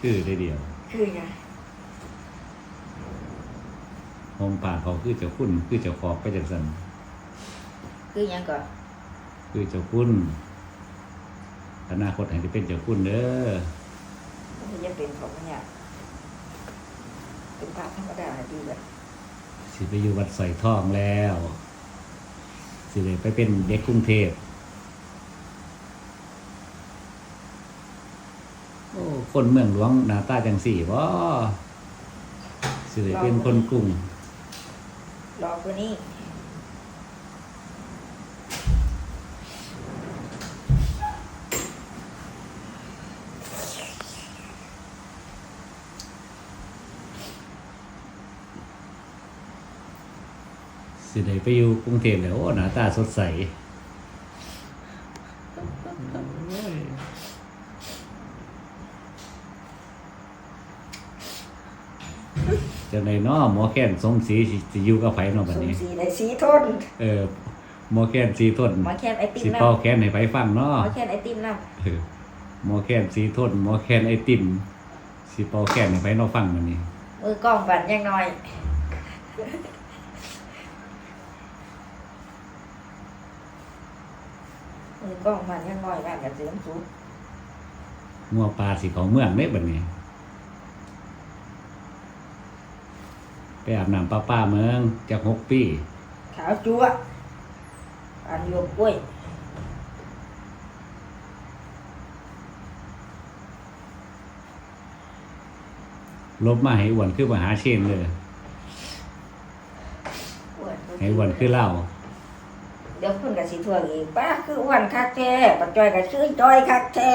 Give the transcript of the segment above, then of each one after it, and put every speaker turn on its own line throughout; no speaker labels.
คือได้เดียว
คือไง
หอมปากเขาคือเจ้าคุณคือเจ้าขอบไปจังสัน
คือหยังก่อน
คือเจ้าคุณอนาคตให้ได้เป็นเจ้าคุณเด้อ
มันจะเป็นของมันเนี่ยเป็นพระธรรมดาดีแบบ
สิไปอยู่วัดใส่ทองแล้ว สิเลยไปเป็นเด็กกรุงเทพโอ้ คนเมืองหลวงหน้าตาจังสี่บ่สิเลยเป็นคนกรุง
รอคนนี้
สิได้ไปอยู่กรุงเทพแล้วโอ้หน้าตาสดใส จะในน้อหมอแค้นสมศรีสิสิอยู่กับไผเนาะบัด
สม
นี้
ศรีในสีทน
เออหมอแค้นสีทน
หมอแค่นไอติม
สิ
น้ำ
เป่าแค้นให้ไผฟัง
หม
เนาะ
อแค่นไอติมน้
เออหมอแค้นสีทนหมอแค้นไอติมสิเป่าแค้นให้ไผเนาะฟังบัดนี้ำ
มือกล้องบันยังน้อย มือกล้องบันยังน้อยบ้านกับเสียงสูง
งัวปลาสิของเมืองเด้บัดนี้ ไปอาบน้ำป้าป้าเมืองจากหกปี
ขาวจั๊วอันโยกกล้วย
ลบมาให้อ้วนคือมหาเชนเลย
อ้วน
ให้อ้วนคือเหล้า
เดี๋ยวคุณกับสีทวงอีกป้าคืออ้วนคักแท้ปัจจอยกับชื่อจอยคักแท้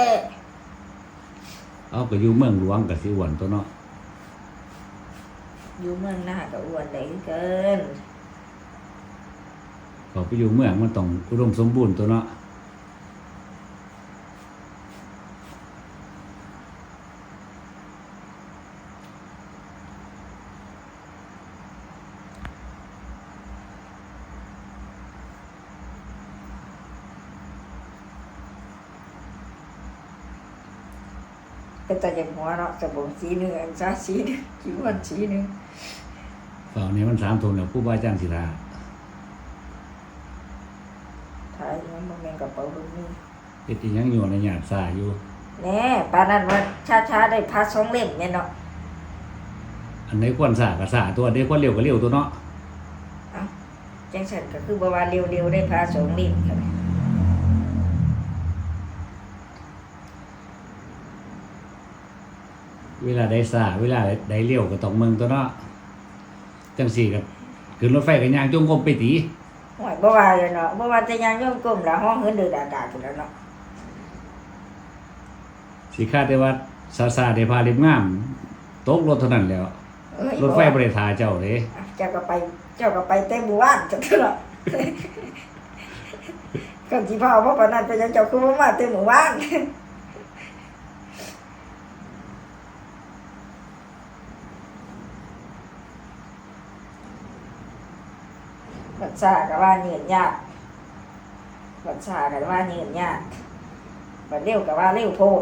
เอาก็อยู่เมืองหลวงก็สิอ้วนตัวเนาะ
อยู่เมืองหน้าก็อ้วนได้เกิน
เขาไปอยู่เมืองมันต้องอุดมสมบูรณ์ตัวเนาะ
ก็แต่จะหัวเราะจะบ่งสีหนึ่งอันซาสีหนึ่งคิ้วอันสีหนึ่ง
ฝั่งนี้มันสามทุนแล้วผู้ว่าจ้างศิลา
ถ่ายมันบ่แม่นกระเป๋าลูกนี่
เฮ็ดอีหยังอยู่ในหยาดซาอยู่
แน่ปานนั้นว่าช้าๆได้พาสองเล่มแม่นเนาะ
อันไหนควรสาก็สาตัวอันใดควรเร็วก็เร็วตัวเนาะ
เอ้าจังซั่นก็คือบ่ว่าเร็วๆได้พาสองเล่มค่ะ
เวลาได้สาเวลาได้เร็วก็ต้องเมืองตัวเนาะจังสี่ก็ขึ้นรถไฟก็ย่างจงกรมไปตี
ห่วยบ่ว่าเลยเนาะบ่ว่าแต่ยังโยมกลมละห้องเฮือนเดือดอากาศพุ่นแล้วเนาะ
สิคาดได้ว่าซาซาได้พาเรียบงามตกรถเท่านั้นแล้ว
เอ้ย
รถไฟบ่ได้ทาเจ้าเด้
อะเจ้าก็ไป เจ้าก็ไปแต่หมู่บ้านจังซั่นเนาะก็สิพาบ่ปานนั้นไปยังเจ้าคือบ่มาแต่หมู่บ้าน บัดซาก็ว่าเหนื่อยยากบัดซาก็ว่าเหนื่อยยากบัดเร็วก็ว่าเร็วโพด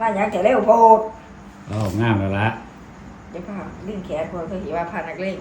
ว่าหยังจะเร็วโพด
เอางามแล้วละ
เดี๋ยวพ่อลื่นแขนพอเพื่อที่ว่าพานักเล่น